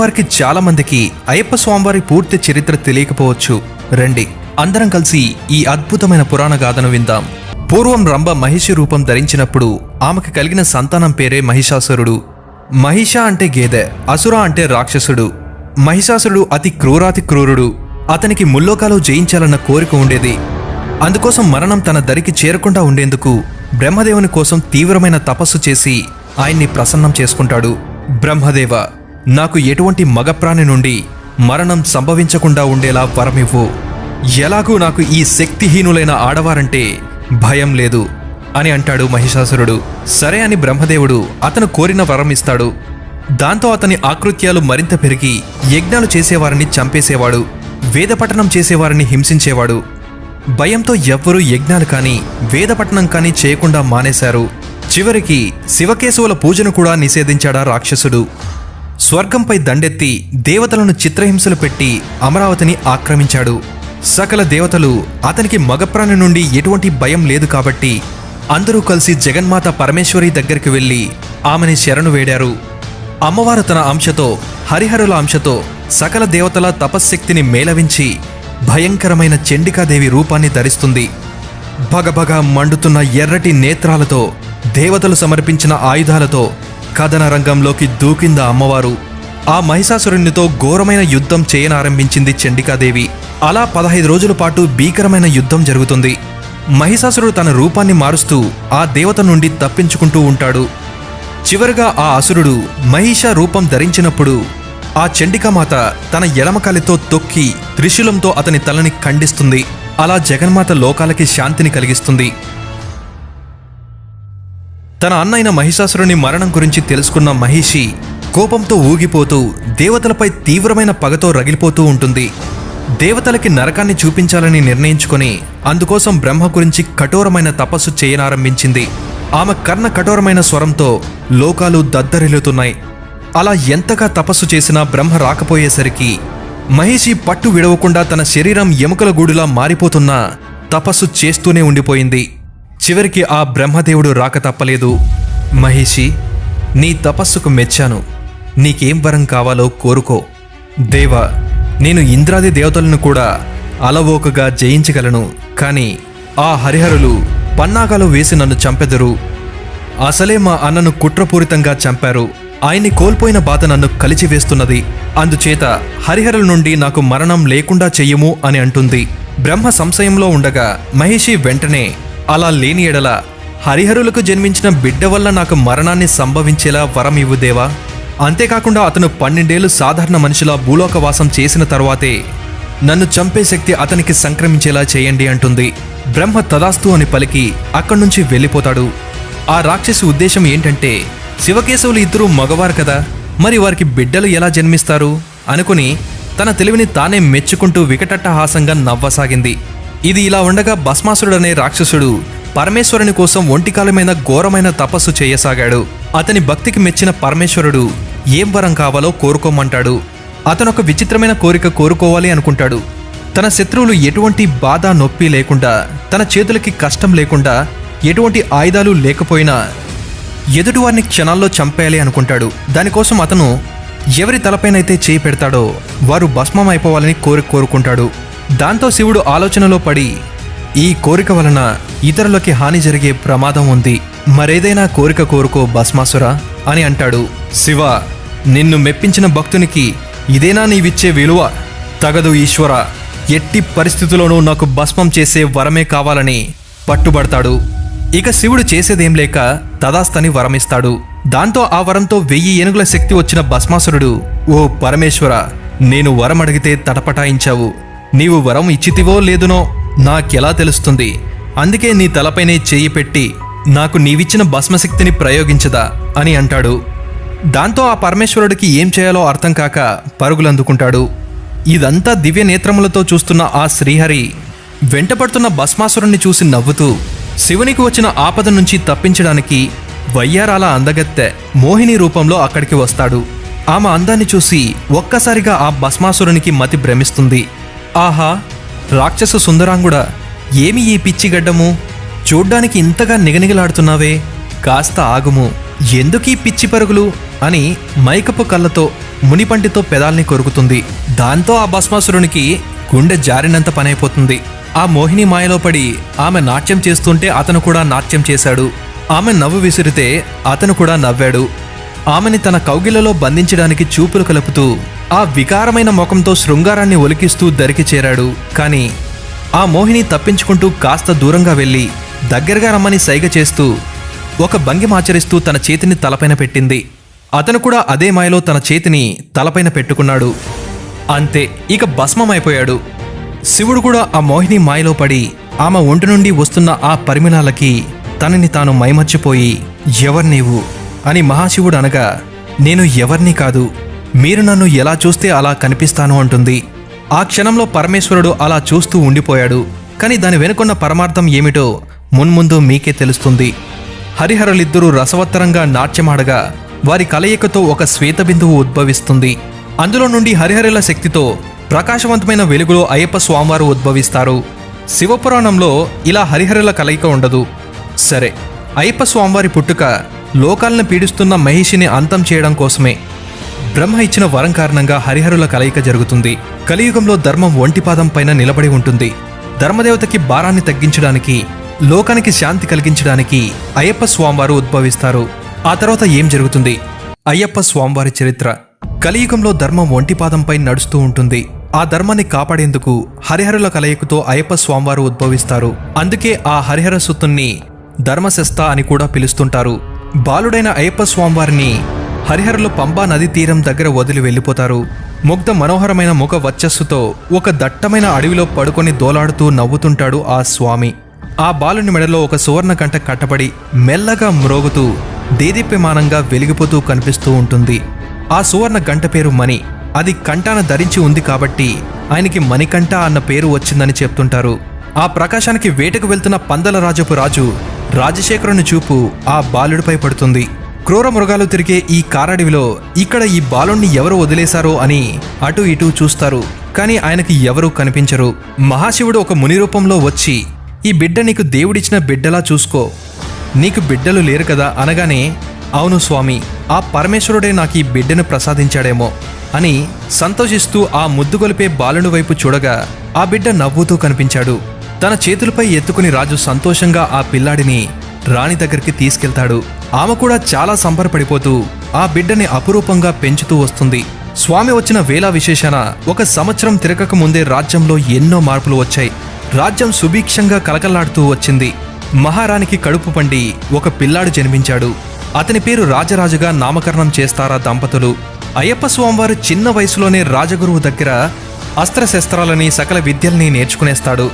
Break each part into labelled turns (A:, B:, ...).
A: వారికి చాలా మందికి అయ్యప్ప స్వామివారి పూర్తి చరిత్ర తెలియకపోవచ్చు. రండి అందరం కలిసి ఈ అద్భుతమైన పురాణ గాథను విందాం. పూర్వం రంభ మహిషి రూపం ధరించినప్పుడు ఆమెకు కలిగిన సంతానం పేరే మహిషాసురుడు. మహిష అంటే గేదె అసుర అంటే రాక్షసుడు. మహిషాసురుడు అతి క్రూరాతి క్రూరుడు. అతనికి ముల్లోకాలు జయించాలన్న కోరిక ఉండేది. అందుకోసం మరణం తన దరికి చేరకుండా ఉండేందుకు బ్రహ్మదేవుని కోసం తీవ్రమైన తపస్సు చేసి ఆయన్ని ప్రసన్నం చేసుకుంటాడు బ్రహ్మదేవ. నాకు ఎటువంటి మగప్రాణి నుండి మరణం సంభవించకుండా ఉండేలా వరమివ్వు. ఎలాగూ నాకు ఈ శక్తిహీనులైన ఆడవారంటే భయం లేదు అని అంటాడు మహిషాసురుడు. సరే అని బ్రహ్మదేవుడు అతను కోరిన వరం ఇస్తాడు దాంతో అతని ఆకృత్యాలు మరింత పెరిగి యజ్ఞాలు చేసేవారిని చంపేసేవాడు వేదపఠనం చేసేవారిని హింసించేవాడు. భయంతో ఎవ్వరూ యజ్ఞాలు కానీ వేదపఠనం కానీ చేయకుండా మానేశారు. చివరికి శివకేశవుల పూజను కూడా నిషేధించాడా రాక్షసుడు. స్వర్గంపై దండెత్తి దేవతలను చిత్రహింసలు పెట్టి అమరావతిని ఆక్రమించాడు. సకల దేవతలు అతనికి మగప్రాణి నుండి ఎటువంటి భయం లేదు కాబట్టి అందరూ కలిసి జగన్మాత పరమేశ్వరి దగ్గరికి వెళ్ళి ఆమెని శరణు వేడారు. అమ్మవారు తన అంశతో హరిహరుల అంశతో సకల దేవతల తపశ్శక్తిని మేళవించి భయంకరమైన చండికాదేవి రూపాన్ని ధరిస్తుంది. భగభగ మండుతున్న ఎర్రటి నేత్రాలతో దేవతలు సమర్పించిన ఆయుధాలతో కథన రంగంలోకి దూకింద అమ్మవారు. ఆ మహిషాసురునితో ఘోరమైన యుద్ధం చేయనారంభించింది చండికాదేవి. అలా పదహైదు రోజుల పాటు భీకరమైన యుద్ధం జరుగుతుంది. మహిషాసురుడు తన రూపాన్ని మారుస్తూ ఆ దేవత నుండి తప్పించుకుంటూ ఉంటాడు. చివరగా ఆ అసురుడు మహిష రూపం ధరించినప్పుడు ఆ చండికామాత తన ఎడమకాలితో తొక్కి త్రిశూలంతో అతని తలని ఖండిస్తుంది. అలా జగన్మాత లోకాలకి శాంతిని కలిగిస్తుంది. తన అన్నైన మహిషాసురుని మరణం గురించి తెలుసుకున్న మహిషి కోపంతో ఊగిపోతూ దేవతలపై తీవ్రమైన పగతో రగిలిపోతూ ఉంటుంది. దేవతలకి నరకాన్ని చూపించాలని నిర్ణయించుకొని అందుకోసం బ్రహ్మ గురించి కఠోరమైన తపస్సు చేయనారంభించింది. ఆమె కర్ణ కఠోరమైన స్వరంతో లోకాలు దద్దరిల్లుతున్నాయి. అలా ఎంతగా తపస్సు చేసినా బ్రహ్మ రాకపోయేసరికి మహిషి పట్టు విడవకుండా తన శరీరం ఎముకల గూడులా మారిపోతున్నా తపస్సు చేస్తూనే ఉండిపోయింది. చివరికి ఆ బ్రహ్మదేవుడు రాక తప్పలేదు. మహిషి నీ తపస్సుకు మెచ్చాను. నీకేం వరం కావాలో కోరుకో. దేవా నేను ఇంద్రాది దేవతలను కూడా అలవోకగా జయించగలను. కానీ ఆ హరిహరులు పన్నాగాలు వేసి నన్ను చంపెదరు. అసలే మా అన్నను కుట్రపూరితంగా చంపారు. ఆయన్ని కోల్పోయిన బాధ నన్ను కలిచివేస్తున్నది. అందుచేత హరిహరుల నుండి నాకు మరణం లేకుండా చెయ్యము అని అంటుంది. బ్రహ్మ సంశయంలో ఉండగా మహిషి వెంటనే అలా లేని ఎడల హరిహరులకు జన్మించిన బిడ్డ వల్ల నాకు మరణాన్ని సంభవించేలా వరం ఇవ్వు దేవా. అంతేకాకుండా అతను పన్నెండేళ్ళు సాధారణ మనిషిలా భూలోకవాసం చేసిన తర్వాతే నన్ను చంపే శక్తి అతనికి సంక్రమించేలా చేయండి అంటుంది. బ్రహ్మ తదాస్తు అని పలికి అక్కడి నుంచి వెళ్ళిపోతాడు. ఆ రాక్షసి ఉద్దేశం ఏంటంటే శివకేశవులు ఇద్దరూ మగవారు కదా మరి వారికి బిడ్డలు ఎలా జన్మిస్తారు? అనుకుని తన తెలివిని తానే మెచ్చుకుంటూ వికటట్టహాసంగా నవ్వసాగింది. ఇది ఇలా ఉండగా భస్మాసురుడనే రాక్షసుడు పరమేశ్వరుని కోసం ఒంటికాలమైన ఘోరమైన తపస్సు చేయసాగాడు. అతని భక్తికి మెచ్చిన పరమేశ్వరుడు ఏం వరం కావాలో కోరుకోమంటాడు. అతను ఒక విచిత్రమైన కోరిక కోరుకోవాలి అనుకుంటాడు. తన శత్రువులు ఎటువంటి బాధ నొప్పి లేకుండా తన చేతులకి కష్టం లేకుండా ఎటువంటి ఆయుధాలు లేకపోయినా ఎదుటివారిని క్షణాల్లో చంపేయాలి అనుకుంటాడు. దానికోసం అతను ఎవరి తలపైనైతే చేయి పెడతాడో వారు భస్మం అయిపోవాలని కోరిక కోరుకుంటాడు. దాంతో శివుడు ఆలోచనలో పడి ఈ కోరిక వలన ఇతరులకి హాని జరిగే ప్రమాదం ఉంది. మరేదైనా కోరిక కోరుకో భస్మాసురా అని అంటాడు. శివ నిన్ను మెప్పించిన భక్తునికి ఇదేనా నీవిచ్చే విలువ? తగదు ఈశ్వర ఎట్టి పరిస్థితుల్లోనూ నాకు భస్మం చేసే వరమే కావాలని పట్టుబడతాడు. ఇక శివుడు చేసేదేం లేక తదాస్తని వరమిస్తాడు. దాంతో ఆ వరంతో వెయ్యి ఏనుగుల శక్తి వచ్చిన భస్మాసురుడు ఓ పరమేశ్వర నేను వరం అడిగితే తటపటాయించావు నీవు వరం ఇచ్చితివో లేదునో నాకెలా తెలుస్తుంది? అందుకే నీ తలపైనే చేయి పెట్టి నాకు నీవిచ్చిన భస్మశక్తిని ప్రయోగించదా? అని అంటాడు. దాంతో ఆ పరమేశ్వరుడికి ఏం చేయాలో అర్థం కాక పరుగులందుకుంటాడు. ఇదంతా దివ్య నేత్రములతో చూస్తున్న ఆ శ్రీహరి వెంటపడుతున్న భస్మాసురుణ్ణి చూసి నవ్వుతూ శివునికి వచ్చిన ఆపద నుంచి తప్పించడానికి వయ్యారాల అందగత్తె మోహిని రూపంలో అక్కడికి వస్తాడు. ఆమె అందాన్ని చూసి ఒక్కసారిగా ఆ భస్మాసురునికి మతి భ్రమిస్తుంది. ఆహా రాక్షస సుందరాంగుడా ఏమి ఈ పిచ్చిగడ్డము చూడ్డానికి ఇంతగా నిగనిగలాడుతున్నావే కాస్త ఆగుము. ఎందుకీ పిచ్చి పరుగులు? అని మైకపు కళ్ళతో మునిపంటితో పెదాల్ని కొరుకుతుంది. దాంతో ఆ భస్మాసురునికి గుండె జారినంత పనైపోతుంది. ఆ మోహిని మాయలో పడి ఆమె నాట్యం చేస్తుంటే అతను కూడా నాట్యం చేశాడు. ఆమె నవ్వు విసిరితే అతను కూడా నవ్వాడు. ఆమెని తన కౌగిలలో బంధించడానికి చూపులు కలుపుతూ ఆ వికారమైన ముఖంతో శృంగారాన్ని ఒలికిస్తూ దరికి చేరాడు. కానీ ఆ మోహిని తప్పించుకుంటూ కాస్త దూరంగా వెళ్ళి దగ్గరగా రమ్మని సైగ చేస్తూ ఒక భంగిమాచరిస్తూ తన చేతిని తలపైన పెట్టింది. అతను కూడా అదే మాయలో తన చేతిని తలపైన పెట్టుకున్నాడు. అంతే ఇక భస్మమైపోయాడు. శివుడు కూడా ఆ మోహిని మాయలో పడి ఆమె ఒంటి నుండి వస్తున్న ఆ పరిమిళాలకి తనని తాను మైమర్చిపోయి ఎవరు నీవు? అని మహాశివుడు అనగా నేను ఎవర్ని కాదు మీరు నన్ను ఎలా చూస్తే అలా కనిపిస్తాను అంటుంది. ఆ క్షణంలో పరమేశ్వరుడు అలా చూస్తూ ఉండిపోయాడు. కానీ దాని వెనుకున్న పరమార్థం ఏమిటో మున్ముందు మీకే తెలుస్తుంది. హరిహరులిద్దరూ రసవత్తరంగా నాట్యమాడగా వారి కలయికతో ఒక శ్వేతబిందువు ఉద్భవిస్తుంది. అందులో నుండి హరిహరుల శక్తితో ప్రకాశవంతమైన వెలుగులో అయ్యప్ప స్వామివారు ఉద్భవిస్తారు. శివపురాణంలో ఇలా హరిహరుల కలయిక ఉండదు. సరే అయ్యప్ప స్వామివారి పుట్టుక లోకాలను పీడిస్తున్న మహిషిని అంతం చేయడం కోసమే. బ్రహ్మ ఇచ్చిన వరం కారణంగా హరిహరుల కలయిక జరుగుతుంది. కలియుగంలో ధర్మం ఒంటిపాదం పైన నిలబడి ఉంటుంది. ధర్మదేవతకి భారాన్ని తగ్గించడానికి లోకానికి శాంతి కలిగించడానికి అయ్యప్ప స్వామివారు ఉద్భవిస్తారు. ఆ తర్వాత ఏం జరుగుతుంది? అయ్యప్ప స్వామివారి చరిత్ర. కలియుగంలో ధర్మం ఒంటిపాదంపై నడుస్తూ ఉంటుంది. ఆ ధర్మాన్ని కాపాడేందుకు హరిహరుల కలయికతో అయ్యప్ప స్వామివారు ఉద్భవిస్తారు. అందుకే ఆ హరిహర సుతుణ్ణి ధర్మశస్త అని కూడా పిలుస్తుంటారు. బాలుడైన అయ్యప్ప స్వామివారిని హరిహరులు పంబా నది తీరం దగ్గర వదిలి వెళ్ళిపోతారు. ముగ్ధ మనోహరమైన ముఖ వచ్చస్సుతో ఒక దట్టమైన అడవిలో పడుకొని దోలాడుతూ నవ్వుతుంటాడు ఆ స్వామి. ఆ బాలుని మెడలో ఒక సువర్ణ గంట కట్టబడి మెల్లగా మ్రోగుతూ దేదీప్యమానంగా వెలిగిపోతూ కనిపిస్తూ ఉంటుంది. ఆ సువర్ణ గంట పేరు మణి. అది కంటాన ధరించి ఉంది కాబట్టి ఆయనకి మణికంఠ అన్న పేరు వచ్చిందని చెప్తుంటారు. ఆ ప్రకాశానికి వేటకు వెళ్తున్న పందల రాజపు రాజు రాజశేఖరుని చూపు ఆ బాలుడిపై పడుతుంది. క్రూర మృగాలు తిరిగే ఈ కారడవిలో ఇక్కడ ఈ బాలుణ్ణి ఎవరు వదిలేశారో అని అటు ఇటు చూస్తారు. కానీ ఆయనకి ఎవరూ కనిపించరు. మహాశివుడు ఒక ముని రూపంలో వచ్చి ఈ బిడ్డ నీకు దేవుడిచ్చిన బిడ్డలా చూసుకో. నీకు బిడ్డలు లేరు కదా అనగానే అవును స్వామి ఆ పరమేశ్వరుడే నాకు ఈ బిడ్డను ప్రసాదించాడేమో అని సంతోషిస్తూ ఆ ముద్దుగొలిపే బాలుని వైపు చూడగా ఆ బిడ్డ నవ్వుతూ కనిపించాడు. తన చేతులపై ఎత్తుకుని రాజు సంతోషంగా ఆ పిల్లాడిని రాణి దగ్గరికి తీసుకెళ్తాడు. ఆమె కూడా చాలా సంబరపడిపోతూ ఆ బిడ్డని అపురూపంగా పెంచుతూ వస్తుంది. స్వామి వచ్చిన వేళ విశేషాన ఒక సంవత్సరం తిరగక ముందే రాజ్యంలో ఎన్నో మార్పులు వచ్చాయి. రాజ్యం సుభిక్షంగా కలకల్లాడుతూ వచ్చింది. మహారాణికి కడుపు పండి ఒక పిల్లాడు జన్మించాడు. అతని పేరు రాజరాజుగా నామకరణం చేస్తారా దంపతులు? అయ్యప్ప స్వామివారు చిన్న వయసులోనే రాజగురువు దగ్గర అస్త్రశస్త్రాలని సకల విద్యల్ని నేర్చుకునేస్తాడు.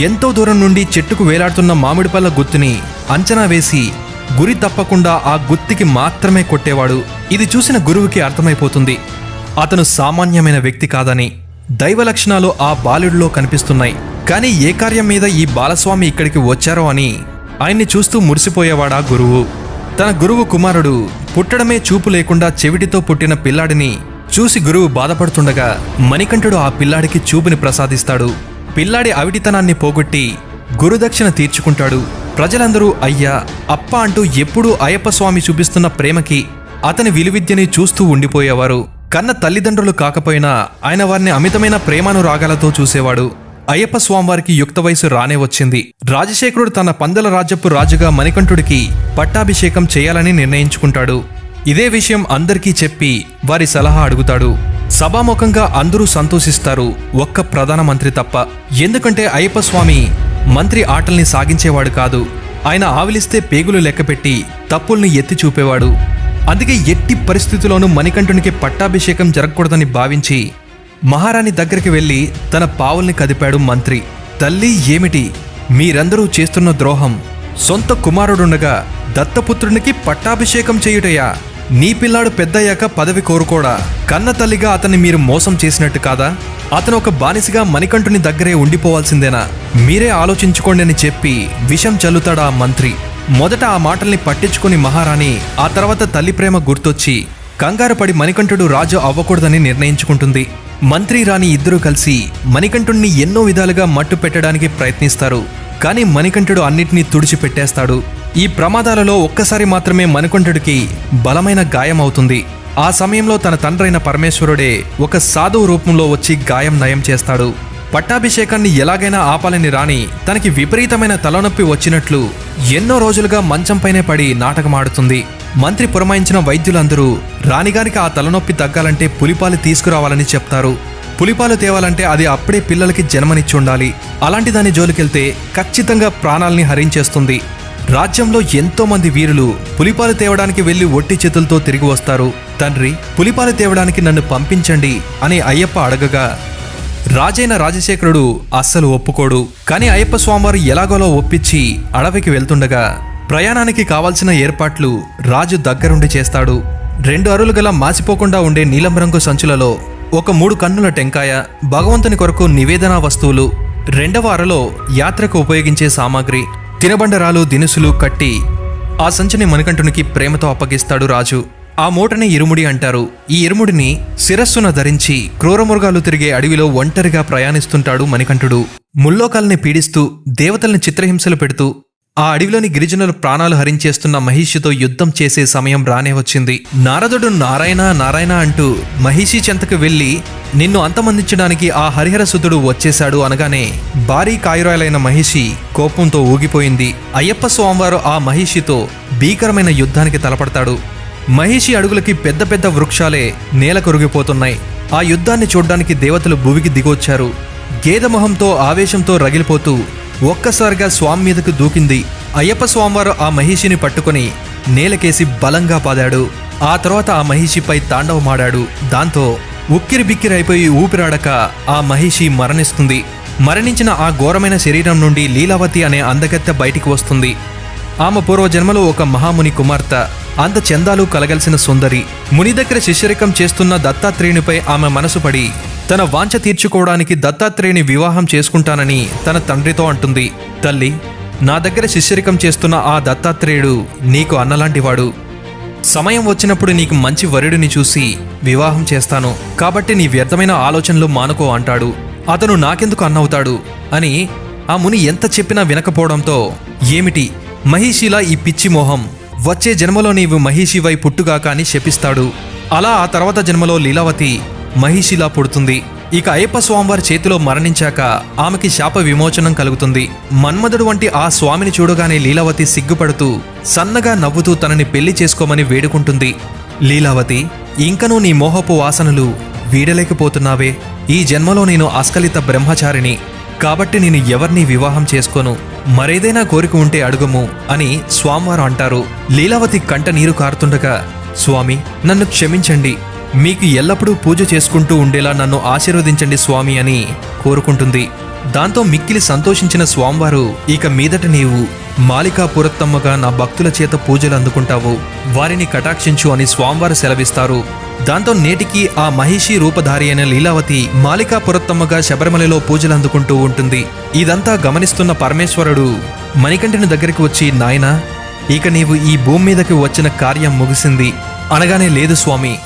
A: ఎంతో దూరం నుండి చెట్టుకు వేలాడుతున్న మామిడిపళ్ళ గుత్తుని అంచనా వేసి గురి తప్పకుండా ఆ గుత్తికి మాత్రమే కొట్టేవాడు. ఇది చూసిన గురువుకి అర్థమైపోతుంది. అతను సామాన్యమైన వ్యక్తి కాదని దైవ లక్షణాలు ఆ బాలుడిలో కనిపిస్తున్నాయి. కానీ ఏ కార్యం మీద ఈ బాలస్వామి ఇక్కడికి వచ్చారో అని ఆయన్ని చూస్తూ మురిసిపోయేవాడా గురువు. తన గురువు కుమారుడు పుట్టడమే చూపు లేకుండా చెవిటితో పుట్టిన పిల్లాడిని చూసి గురువు బాధపడుతుండగా మణికంఠుడు ఆ పిల్లాడికి చూపుని ప్రసాదిస్తాడు. పిల్లాడి అవిటితనాన్ని పోగొట్టి గురుదక్షిణ తీర్చుకుంటాడు. ప్రజలందరూ అయ్యా అప్ప అంటూ ఎప్పుడూ అయ్యప్ప స్వామి చూపిస్తున్న ప్రేమకి అతని విలువిద్యని చూస్తూ ఉండిపోయేవారు. కన్న తల్లిదండ్రులు కాకపోయినా ఆయన వారిని అమితమైన ప్రేమానురాగాలతో చూసేవాడు. అయ్యప్ప స్వామివారికి యుక్త వయసు రానే వచ్చింది. రాజశేఖరుడు తన పందల రాజ్యపు రాజుగా మణికంఠుడికి పట్టాభిషేకం చేయాలని నిర్ణయించుకుంటాడు. ఇదే విషయం అందరికీ చెప్పి వారి సలహా అడుగుతాడు. సభాముఖంగా అందరూ సంతోషిస్తారు. ఒక్క ప్రధానమంత్రి తప్ప. ఎందుకంటే అయ్యప్ప స్వామి మంత్రి ఆటల్ని సాగించేవాడు కాదు. ఆయన ఆవిలిస్తే పేగులు లెక్కపెట్టి తప్పుల్ని ఎత్తి చూపేవాడు. అందుకే ఎట్టి పరిస్థితుల్లోనూ మణికంఠునికి పట్టాభిషేకం జరగకూడదని భావించి మహారాణి దగ్గరికి వెళ్ళి తన పావుల్ని కదిపాడు మంత్రి. తల్లి ఏమిటి? మీరందరూ చేస్తున్న ద్రోహం. సొంత కుమారుడుండగా దత్తపుత్రునికి పట్టాభిషేకం చేయుటయా? నీ పిల్లాడు పెద్దయ్యాక పదవి కోరుకోడా? కన్న తల్లిగా అతన్ని మీరు మోసం చేసినట్టు కాదా? అతను ఒక బానిసగా మణికంఠుని దగ్గరే ఉండిపోవాల్సిందేనా? మీరే ఆలోచించుకోండి అని చెప్పి విషం చల్లుతాడా ఆ మంత్రి. మొదట ఆ మాటల్ని పట్టించుకుని మహారాణి ఆ తర్వాత తల్లి ప్రేమ గుర్తొచ్చి కంగారు పడి మణికంఠుడు రాజు అవ్వకూడదని నిర్ణయించుకుంటుంది. మంత్రి రాణి ఇద్దరూ కలిసి మణికంఠుణ్ణి ఎన్నో విధాలుగా మట్టు పెట్టడానికి ప్రయత్నిస్తారు. కానీ మణికంఠుడు అన్నిటినీ తుడిచిపెట్టేస్తాడు. ఈ ప్రమాదాలలో ఒక్కసారి మాత్రమే మణికంఠుడికి బలమైన గాయం అవుతుంది ఆ సమయంలో తన తండ్రైన పరమేశ్వరుడే ఒక సాధువు రూపంలో వచ్చి గాయం నయం చేస్తాడు. పట్టాభిషేకాన్ని ఎలాగైనా ఆపాలని రాణి తనకి విపరీతమైన తలనొప్పి వచ్చినట్లు ఎన్నో రోజులుగా మంచంపైనే పడి నాటకమాడుతుంది. మంత్రి పురమాయించిన వైద్యులందరూ రాణిగారికి ఆ తలనొప్పి తగ్గాలంటే పులిపాలు తీసుకురావాలని చెప్తారు. పులిపాలు తేవాలంటే అది అప్పుడే పిల్లలకి జన్మనిచ్చి ఉండాలి. అలాంటి దాని జోలికెళ్తే ఖచ్చితంగా ప్రాణాల్ని హరించేస్తుంది. రాజ్యంలో ఎంతోమంది వీరులు పులిపాలు తేవడానికి వెళ్ళి ఒట్టి చేతులతో తిరిగి వస్తారు. తండ్రి పులిపాలు తేవడానికి నన్ను పంపించండి అని అయ్యప్ప అడగగా రాజైన రాజశేఖరుడు అస్సలు ఒప్పుకోడు. కానీ అయ్యప్ప స్వామివారు ఎలాగోలో ఒప్పించి అడవికి వెళ్తుండగా ప్రయాణానికి కావాల్సిన ఏర్పాట్లు రాజు దగ్గరుండి చేస్తాడు. రెండు అరులు గల మాసిపోకుండా ఉండే నీలం రంగు సంచులలో ఒక మూడు కన్నుల టెంకాయ భగవంతుని కొరకు నివేదనా వస్తువులు రెండవ అరలో యాత్రకు ఉపయోగించే సామాగ్రి తినబండరాలు దినుసులు కట్టి ఆ సంచిని మణికంఠునికి ప్రేమతో అప్పగిస్తాడు రాజు. ఆ మూటని ఇరుముడి అంటారు. ఈ ఇరుముడిని శిరస్సున ధరించి క్రూరమృగాలు తిరిగే అడవిలో ఒంటరిగా ప్రయాణిస్తుంటాడు మణికంఠుడు. ముల్లోకాల్ని పీడిస్తూ దేవతల్ని చిత్రహింసలు పెడుతూ ఆ అడవిలోని గిరిజనుల ప్రాణాలు హరించేస్తున్న మహిషితో యుద్ధం చేసే సమయం రానే వచ్చింది. నారదుడు నారాయణ నారాయణ అంటూ మహిషి చెంతకు వెళ్ళి నిన్ను అంతమందించడానికి ఆ హరిహరసుతుడు వచ్చేశాడు అనగానే భారీ కాయురాలైన మహిషి కోపంతో ఊగిపోయింది. అయ్యప్ప స్వామివారు ఆ మహిషితో భీకరమైన యుద్ధానికి తలపడతాడు. మహిషి అడుగులకి పెద్ద పెద్ద వృక్షాలే నేల కొరిగిపోతున్నాయి. ఆ యుద్ధాన్ని చూడ్డానికి దేవతలు భూమికి దిగొచ్చారు. గేదమొహంతో ఆవేశంతో రగిలిపోతూ ఒక్కసారిగా స్వామి మీదకు దూకింది. అయ్యప్ప స్వామివారు ఆ మహిషిని పట్టుకొని నేలకేసి బలంగా పాదాడు. ఆ తర్వాత ఆ మహిషిపై తాండవమాడాడు. దాంతో ఉక్కిరి బిక్కిరి అయిపోయి ఊపిరాడక ఆ మహిషి మరణిస్తుంది. మరణించిన ఆ ఘోరమైన శరీరం నుండి లీలావతి అనే అందగత్తె బయటికి వస్తుంది. ఆమె పూర్వజన్మలో ఒక మహాముని కుమార్తె. అంత చందాలు కలగలిసిన సుందరి. ముని దగ్గర శిష్యరికం చేస్తున్న దత్తాత్రేయునిపై ఆమె మనసు పడి తన వాంఛ తీర్చుకోవడానికి దత్తాత్రేయుని వివాహం చేసుకుంటానని తన తండ్రితో అంటుంది. తల్లి నా దగ్గర శిష్యరికం చేస్తున్న ఆ దత్తాత్రేయుడు నీకు అన్నలాంటివాడు. సమయం వచ్చినప్పుడు నీకు మంచి వరుడిని చూసి వివాహం చేస్తాను. కాబట్టి నీ వ్యర్థమైన ఆలోచనలు మానుకో అంటాడు. అతను నాకెందుకు అన్నవుతాడు? అని ఆ ముని ఎంత చెప్పినా వినకపోవడంతో ఏమిటి? మహిషిలా ఈ పిచ్చి మోహం. వచ్చే జన్మలో నీవు మహిషివై పుట్టుగాక అని శపిస్తాడు. అలా ఆ తర్వాత జన్మలో లీలావతి మహిషిలా పుడుతుంది. ఇక అయ్యప్ప స్వామివారి చేతిలో మరణించాక ఆమెకి శాప విమోచనం కలుగుతుంది. మన్మధుడు వంటి ఆ స్వామిని చూడగానే లీలావతి సిగ్గుపడుతూ సన్నగా నవ్వుతూ తనని పెళ్ళి చేసుకోమని వేడుకుంటుంది. లీలావతి ఇంకనూ నీ మోహపు వాసనలు వీడలేకపోతున్నావే. ఈ జన్మలో నేను అస్కలిత బ్రహ్మచారిని కాబట్టి నేను ఎవరిని వివాహం చేసుకోను? మరేదైనా కోరిక ఉంటే అడుగుము అని స్వామివారు అంటారు. లీలావతి కంట నీరు కారుతుండగా స్వామి నన్ను క్షమించండి. మీకు ఎల్లప్పుడూ పూజ చేసుకుంటూ ఉండేలా నన్ను ఆశీర్వదించండి స్వామి అని కోరుకుంటుంది. దాంతో మిక్కిలి సంతోషించిన స్వామివారు ఇక మీదట నీవు మాలికా పురత్తమ్మగా నా భక్తుల చేత పూజలు అందుకుంటావు. వారిని కటాక్షించు అని స్వామివారు సెలవిస్తారు. దాంతో నేటికి ఆ మహిషి రూపధారి అయిన లీలావతి మాలికా పురత్తమ్మగా శబరిమలలో పూజలు అందుకుంటూ ఉంటుంది. ఇదంతా గమనిస్తున్న పరమేశ్వరుడు మణికంఠుని దగ్గరికి వచ్చి నాయనా ఇక నీవు ఈ భూమి మీదకి వచ్చిన కార్యం ముగిసింది. అనగానే లేదు స్వామి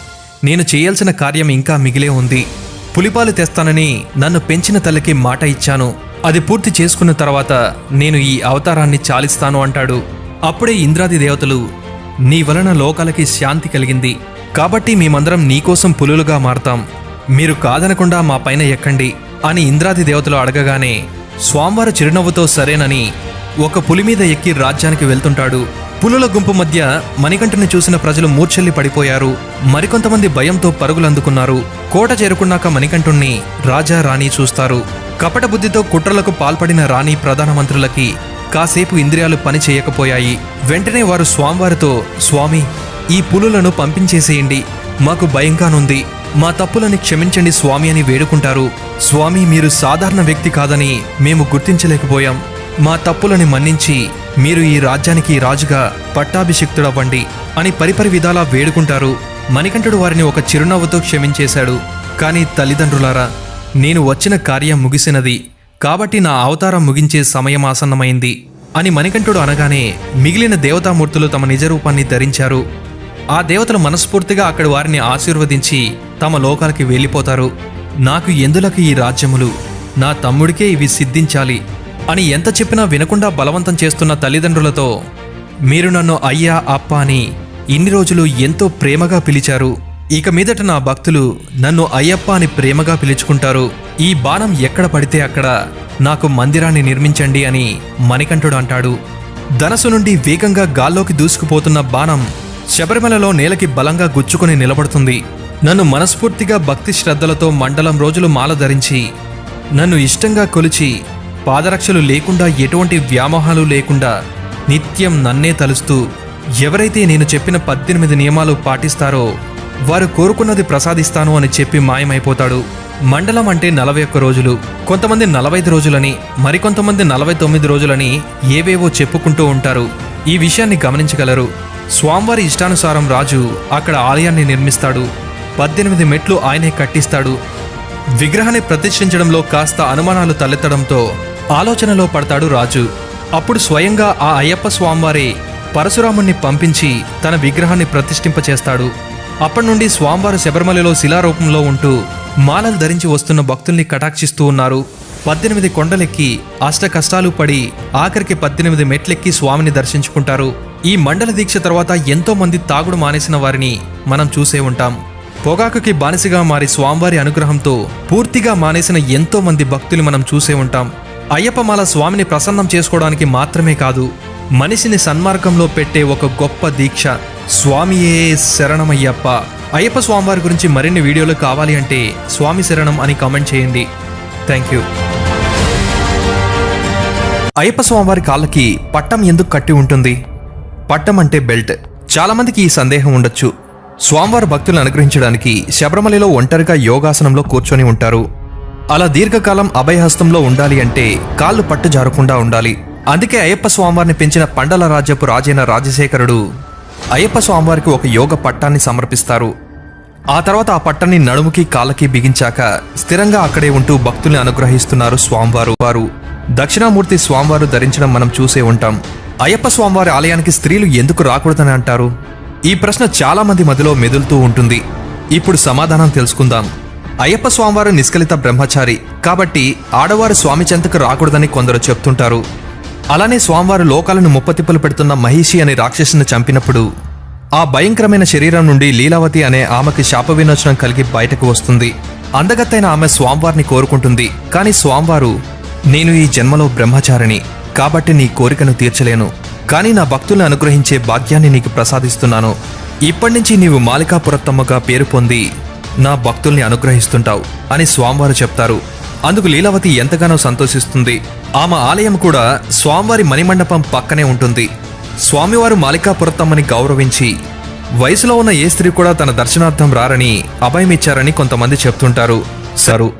A: నేను చేయాల్సిన కార్యం ఇంకా మిగిలే ఉంది. పులిపాలు తెస్తానని నన్ను పెంచిన తల్లికి మాట ఇచ్చాను. అది పూర్తి చేసుకున్న తర్వాత నేను ఈ అవతారాన్ని చాలిస్తాను అంటాడు. అప్పుడే ఇంద్రాది దేవతలు నీ వలన లోకాలకి శాంతి కలిగింది. కాబట్టి మేమందరం నీకోసం పులులుగా మారతాం. మీరు కాదనకుండా మా పైన ఎక్కండి అని ఇంద్రాది దేవతలు అడగగానే స్వామివారు చిరునవ్వుతో సరేనని ఒక పులి మీద ఎక్కి రాజ్యానికి వెళ్తుంటాడు. పులుల గుంపు మధ్య మణికంఠని చూసిన ప్రజలు మూర్ఛల్లి పడిపోయారు. మరికొంతమంది భయంతో పరుగులందుకున్నారు. కోట చేరుకున్నాక మణికంఠుణ్ణి రాజా రాణి చూస్తారు. కపట బుద్ధితో కుట్రలకు పాల్పడిన రాణి ప్రధానమంత్రులకి కాసేపు ఇంద్రియాలు పని చేయకపోయాయి. వెంటనే వారు స్వామివారితో స్వామి ఈ పులులను పంపించేసేయండి. మాకు భయంగానుంది. మా తప్పులని క్షమించండి స్వామి అని వేడుకుంటారు. స్వామి మీరు సాధారణ వ్యక్తి కాదని మేము గుర్తించలేకపోయాం. మా తప్పులని మన్నించి మీరు ఈ రాజ్యానికి రాజుగా పట్టాభిషిక్తుడవ్వండి అని పరిపరి విధాలా వేడుకుంటారు. మణికంఠుడు వారిని ఒక చిరునవ్వుతో క్షమించేశాడు. కానీ తల్లిదండ్రులారా నేను వచ్చిన కార్యం ముగిసినది. కాబట్టి నా అవతారం ముగించే సమయం ఆసన్నమైంది అని మణికంఠుడు అనగానే మిగిలిన దేవతామూర్తులు తమ నిజ రూపాన్ని ధరించారు. ఆ దేవతలు మనస్ఫూర్తిగా అక్కడి వారిని ఆశీర్వదించి తమ లోకాలకి వెళ్ళిపోతారు. నాకు ఎందులకు ఈ రాజ్యములు? నా తమ్ముడికే ఇవి సిద్ధించాలి. అని ఎంత చెప్పినా వినకుండా బలవంతం చేస్తున్న తల్లిదండ్రులతో మీరు నన్ను అయ్యా అప్ప అని ఇన్ని రోజులు ఎంతో ప్రేమగా పిలిచారు. ఇక మీదట నా భక్తులు నన్ను అయ్యప్ప అని ప్రేమగా పిలుచుకుంటారు. ఈ బాణం ఎక్కడ పడితే అక్కడ నాకు మందిరాన్ని నిర్మించండి అని మణికంఠుడు అంటాడు. ధనసు నుండి వేగంగా గాల్లోకి దూసుకుపోతున్న బాణం శబరిమలలో నేలకి బలంగా గుచ్చుకుని నిలబడుతుంది. నన్ను మనస్ఫూర్తిగా భక్తి శ్రద్ధలతో మండలం రోజులు మాల ధరించి నన్ను ఇష్టంగా కొలిచి పాదరక్షలు లేకుండా ఎటువంటి వ్యామోహాలు లేకుండా నిత్యం నన్నే తలుస్తూ ఎవరైతే నేను చెప్పిన పద్దెనిమిది నియమాలు పాటిస్తారో వారు కోరుకున్నది ప్రసాదిస్తాను అని చెప్పి మాయమైపోతాడు. మండలం అంటే నలభై ఒక్క రోజులు కొంతమంది నలభై రోజులని మరికొంతమంది నలభై తొమ్మిది రోజులని ఏవేవో చెప్పుకుంటూ ఉంటారు. ఈ విషయాన్ని గమనించగలరు. స్వామివారి ఇష్టానుసారం రాజు అక్కడ ఆలయాన్ని నిర్మిస్తాడు. పద్దెనిమిది మెట్లు ఆయనే కట్టిస్తాడు. విగ్రహాన్ని ప్రతిష్ఠించడంలో కాస్త అనుమానాలు తలెత్తడంతో ఆలోచనలో పడతాడు రాజు. అప్పుడు స్వయంగా ఆ అయ్యప్ప స్వామివారే పరశురాముణ్ణి పంపించి తన విగ్రహాన్ని ప్రతిష్ఠింపచేస్తాడు. అప్పటి నుండి స్వామివారు శబరిమలలో శిలారూపంలో ఉంటూ మాలలు ధరించి వస్తున్న భక్తుల్ని కటాక్షిస్తూ ఉన్నారు. పద్దెనిమిది కొండలెక్కి అష్ట కష్టాలు పడి ఆఖరికి పద్దెనిమిది మెట్లెక్కి స్వామిని దర్శించుకుంటారు. ఈ మండల దీక్ష తర్వాత ఎంతో మంది తాగుడు మానేసిన వారిని మనం చూసే ఉంటాం. పొగాకుకి బానిసగా మారి స్వామివారి అనుగ్రహంతో పూర్తిగా మానేసిన ఎంతో మంది భక్తులు మనం చూసే ఉంటాం. అయ్యప్పమాల స్వామిని ప్రసన్నం చేసుకోవడానికి మాత్రమే కాదు మనిషిని సన్మార్గంలో పెట్టే ఒక గొప్ప దీక్ష స్వామియే శరణమయ్యప్ప. అయ్యప్ప స్వామివారి గురించి మరిన్ని వీడియోలు కావాలి అంటే స్వామి శరణం అని కామెంట్ చేయండి. థ్యాంక్ యూ అయ్యప్ప స్వామివారి కాళ్ళకి పట్టం ఎందుకు కట్టి ఉంటుంది? పట్టం అంటే బెల్ట్. చాలామందికి ఈ సందేహం ఉండొచ్చు. స్వామివారి భక్తులను అనుగ్రహించడానికి శబరిమలలో ఒంటరిగా యోగాసనంలో కూర్చొని ఉంటారు. అలా దీర్ఘకాలం అభయహస్తంలో ఉండాలి అంటే కాళ్ళు పట్టు జారకుండా ఉండాలి. అందుకే అయ్యప్ప స్వామివారిని పెంచిన పండల రాజ్యపు రాజైన రాజశేఖరుడు అయ్యప్ప స్వామివారికి ఒక యోగ పట్టాన్ని సమర్పిస్తారు. ఆ తర్వాత ఆ పట్టాన్ని నడుముకి కాళ్ళకి బిగించాక స్థిరంగా అక్కడే ఉంటూ భక్తుల్ని అనుగ్రహిస్తున్నారు స్వామివారు. వారు దక్షిణామూర్తి స్వామివారు ధరించడం మనం చూసే ఉంటాం. అయ్యప్ప స్వామివారి ఆలయానికి స్త్రీలు ఎందుకు రాకూడదని అంటారు? ఈ ప్రశ్న చాలామంది మదిలో మెదులుతూ ఉంటుంది. ఇప్పుడు సమాధానం తెలుసుకుందాం. అయ్యప్ప స్వామివారు నిష్కలిత బ్రహ్మచారి. కాబట్టి ఆడవారు స్వామి చెంతకు రాకూడదని కొందరు చెప్తుంటారు. అలానే స్వామివారు లోకాలను ముప్పతిప్పలు పెడుతున్న మహిషి అనే రాక్షసుని చంపినప్పుడు ఆ భయంకరమైన శరీరం నుండి లీలావతి అనే ఆమెకి శాప విమోచనం కలిగి బయటకు వస్తుంది. అందగత్తైన ఆమె స్వామివారిని కోరుకుంటుంది. కానీ స్వామివారు నేను ఈ జన్మలో బ్రహ్మచారిని. కాబట్టి నీ కోరికను తీర్చలేను. కానీ నా భక్తులను అనుగ్రహించే భాగ్యాన్ని నీకు ప్రసాదిస్తున్నాను. ఇప్పటి నుంచి నీవు మాలికాపురత్తమ్మగా పేరు పొంది నా భక్తుల్ని అనుగ్రహిస్తుంటావు అని స్వామివారు చెప్తారు. అందుకు లీలావతి ఎంతగానో సంతోషిస్తుంది. ఆమె ఆలయం కూడా స్వామివారి మణిమండపం పక్కనే ఉంటుంది. స్వామివారు మాలికాపురత్తమ్మని గౌరవించి వయసులో ఉన్న ఏ స్త్రీ కూడా తన దర్శనార్థం రారని అభయమిచ్చారని కొంతమంది చెప్తుంటారు. సరు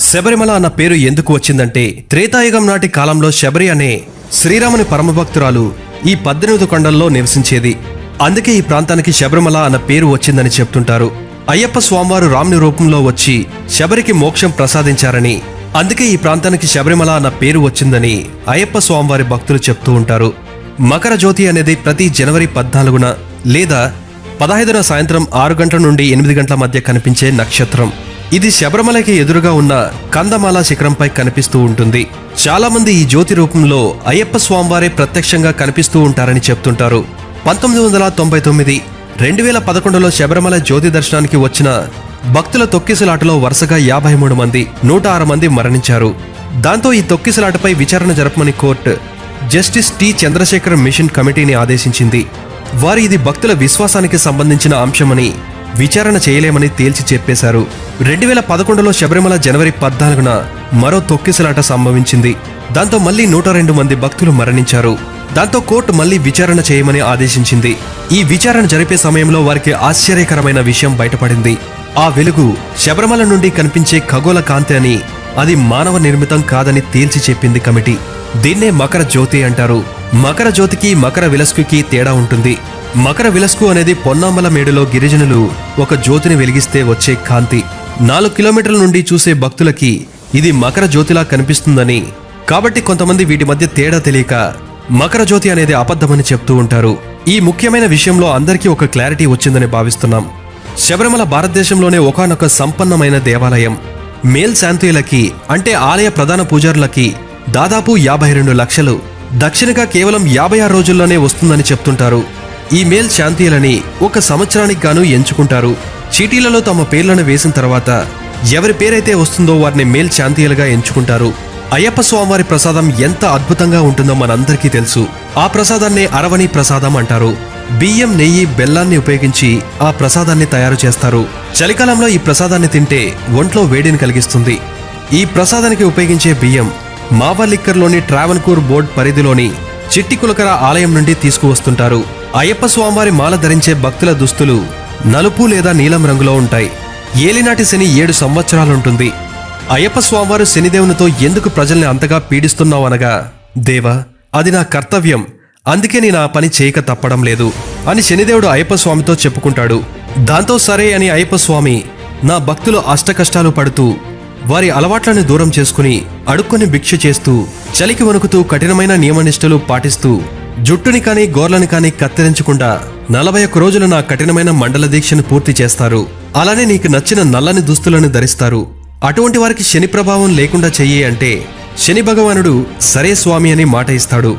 A: శబరిమల అన్న పేరు ఎందుకు వచ్చిందంటే త్రేతాయుగం నాటి కాలంలో శబరి అనే శ్రీరాముని పరమభక్తురాలు ఈ పద్దెనిమిది కొండల్లో నివసించేది. అందుకే ఈ ప్రాంతానికి శబరిమల అన్న పేరు వచ్చిందని చెప్తుంటారు. అయ్యప్ప స్వామివారు రాముని రూపంలో వచ్చి శబరికి మోక్షం ప్రసాదించారని అందుకే ఈ ప్రాంతానికి శబరిమల అన్న పేరు వచ్చిందని అయ్యప్ప స్వామివారి భక్తులు చెప్తూ ఉంటారు. మకర జ్యోతి అనేది ప్రతి జనవరి పద్నాలుగున లేదా పదహైదున సాయంత్రం ఆరు గంటల నుండి ఎనిమిది గంటల మధ్య కనిపించే నక్షత్రం. ఇది శబరిమలకి ఎదురుగా ఉన్న కందమాల శిఖరంపై కనిపిస్తూ ఉంటుంది. చాలామంది ఈ జ్యోతి రూపంలో అయ్యప్ప స్వామివారే ప్రత్యక్షంగా కనిపిస్తూ ఉంటారని చెప్తుంటారు. పంతొమ్మిది వందల తొంభై తొమ్మిది రెండు వేల పదకొండులో శబరిమల జ్యోతి దర్శనానికి వచ్చిన భక్తుల తొక్కిసలాటలో వరుసగా యాభై మూడు మంది నూట ఆరు మంది మరణించారు. దాంతో ఈ తొక్కిసలాటపై విచారణ జరపమని court justice T Chandrasekhar mission కమిటీని ఆదేశించింది. వారు ఇది భక్తుల విశ్వాసానికి సంబంధించిన అంశమని విచారణ చేయలేమని తేల్చి చెప్పేశారు. రెండు వేల పదకొండులో శబరిమల జనవరి పద్నాలుగున మరో తొక్కిసలాట సంభవించింది. దాంతో మళ్ళీ నూట రెండు మంది భక్తులు మరణించారు. దాంతో కోర్టు మళ్ళీ విచారణ చేయమని ఆదేశించింది. ఈ విచారణ జరిపే సమయంలో వారికి ఆశ్చర్యకరమైన విషయం బయటపడింది. ఆ వెలుగు శబరిమల నుండి కనిపించే ఖగోళ కాంతి అని అది మానవ నిర్మితం కాదని తేల్చి చెప్పింది కమిటీ. దీన్నే మకర జ్యోతి అంటారు. మకర జ్యోతికి మకర విలస్కుకి తేడా ఉంటుంది. మకర విలస్కు అనేది పొన్నామల మేడులో గిరిజనులు ఒక జ్యోతిని వెలిగిస్తే వచ్చే కాంతి. నాలుగు కిలోమీటర్ల నుండి చూసే భక్తులకి ఇది మకర జ్యోతిలా కనిపిస్తుందని. కాబట్టి కొంతమంది వీటి మధ్య తేడా తెలియక మకర జ్యోతి అనేది అబద్ధమని చెప్తూ ఉంటారు. ఈ ముఖ్యమైన విషయంలో అందరికీ ఒక క్లారిటీ వచ్చిందని భావిస్తున్నాం. శబరిమల భారతదేశంలోనే ఒకానొక సంపన్నమైన దేవాలయం. మేల్ శాంతుయులకి అంటే ఆలయ ప్రధాన పూజారులకి దాదాపు యాభై రెండు లక్షలు. దక్షిణగా కేవలం యాభై ఆరు రోజుల్లోనే వస్తుందని చెప్తుంటారు.
B: ఈ మేల్ శాంతియులని ఒక సంవత్సరానికి గాను ఎంచుకుంటారు. చీటీలలో తమ పేర్లను వేసిన తర్వాత ఎవరి పేరైతే వస్తుందో వారిని మేల్ శాంతియులుగా ఎంచుకుంటారు. అయ్యప్ప స్వామివారి ప్రసాదం ఎంత అద్భుతంగా ఉంటుందో మనందరికీ తెలుసు. ఆ ప్రసాదాన్ని అరవణి ప్రసాదం అంటారు. బియ్యం నెయ్యి బెల్లాన్ని ఉపయోగించి ఆ ప్రసాదాన్ని తయారు చేస్తారు. చలికాలంలో ఈ ప్రసాదాన్ని తింటే ఒంట్లో వేడిని కలిగిస్తుంది. ఈ ప్రసాదానికి ఉపయోగించే బియ్యం మావలిక్కర్లోని ట్రావెన్కూర్ బోర్డ్ పరిధిలోని చిట్టి కులకర ఆలయం నుండి తీసుకువస్తుంటారు. అయ్యప్ప స్వామివారి మాల ధరించే భక్తుల దుస్తులు నలుపు లేదా నీలం రంగులో ఉంటాయి. ఏలినాటి శని ఏడు సంవత్సరాలుంటుంది. అయ్యప్ప స్వామివారు శనిదేవునితో ఎందుకు ప్రజల్ని అంతగా పీడిస్తున్నావు అనగా దేవా అది నా కర్తవ్యం. అందుకే నేను ఆ పని చేయక తప్పడం లేదు అని శనిదేవుడు అయ్యప్ప స్వామితో చెప్పుకుంటాడు. దాంతో సరే అని అయ్యప్ప స్వామి నా భక్తులు అష్టకష్టాలు పడుతూ వారి అలవాట్లను దూరం చేసుకుని అడుక్కొని భిక్ష చేస్తూ చలికి వణుకుతూ కఠినమైన నియమనిష్టలు పాటిస్తూ జుట్టుని కానీ గోర్లని కానీ కత్తిరించకుండా నలభై ఒక్క రోజులు నా కఠినమైన మండల దీక్షను పూర్తి చేస్తారు. అలానే నీకు నచ్చిన నల్లని దుస్తులను ధరిస్తారు. అటువంటి వారికి శని ప్రభావం లేకుండా చెయ్యి అంటే శని భగవానుడు సరే స్వామి అని మాట ఇస్తాడు.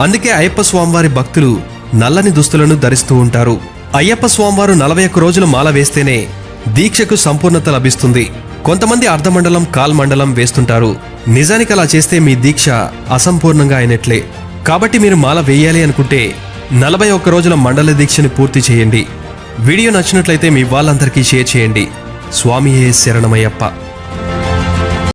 B: అందుకే అయ్యప్ప స్వామివారి భక్తులు నల్లని దుస్తులను ధరిస్తూ ఉంటారు. అయ్యప్ప స్వామివారు నలభై ఒక్క రోజులు మాల వేస్తేనే దీక్షకు సంపూర్ణత లభిస్తుంది. కొంతమంది అర్ధమండలం కాల్మండలం వేస్తుంటారు. నిజానికి అలా చేస్తే మీ దీక్ష అసంపూర్ణంగా అయినట్లే. కాబట్టి మీరు మాల వేయాలి అనుకుంటే నలభై ఒక్క రోజుల మండల దీక్షని పూర్తి చేయండి. వీడియో నచ్చినట్లయితే మీ వాళ్ళందరికీ షేర్ చేయండి. స్వామియే శరణమయ్యప్ప.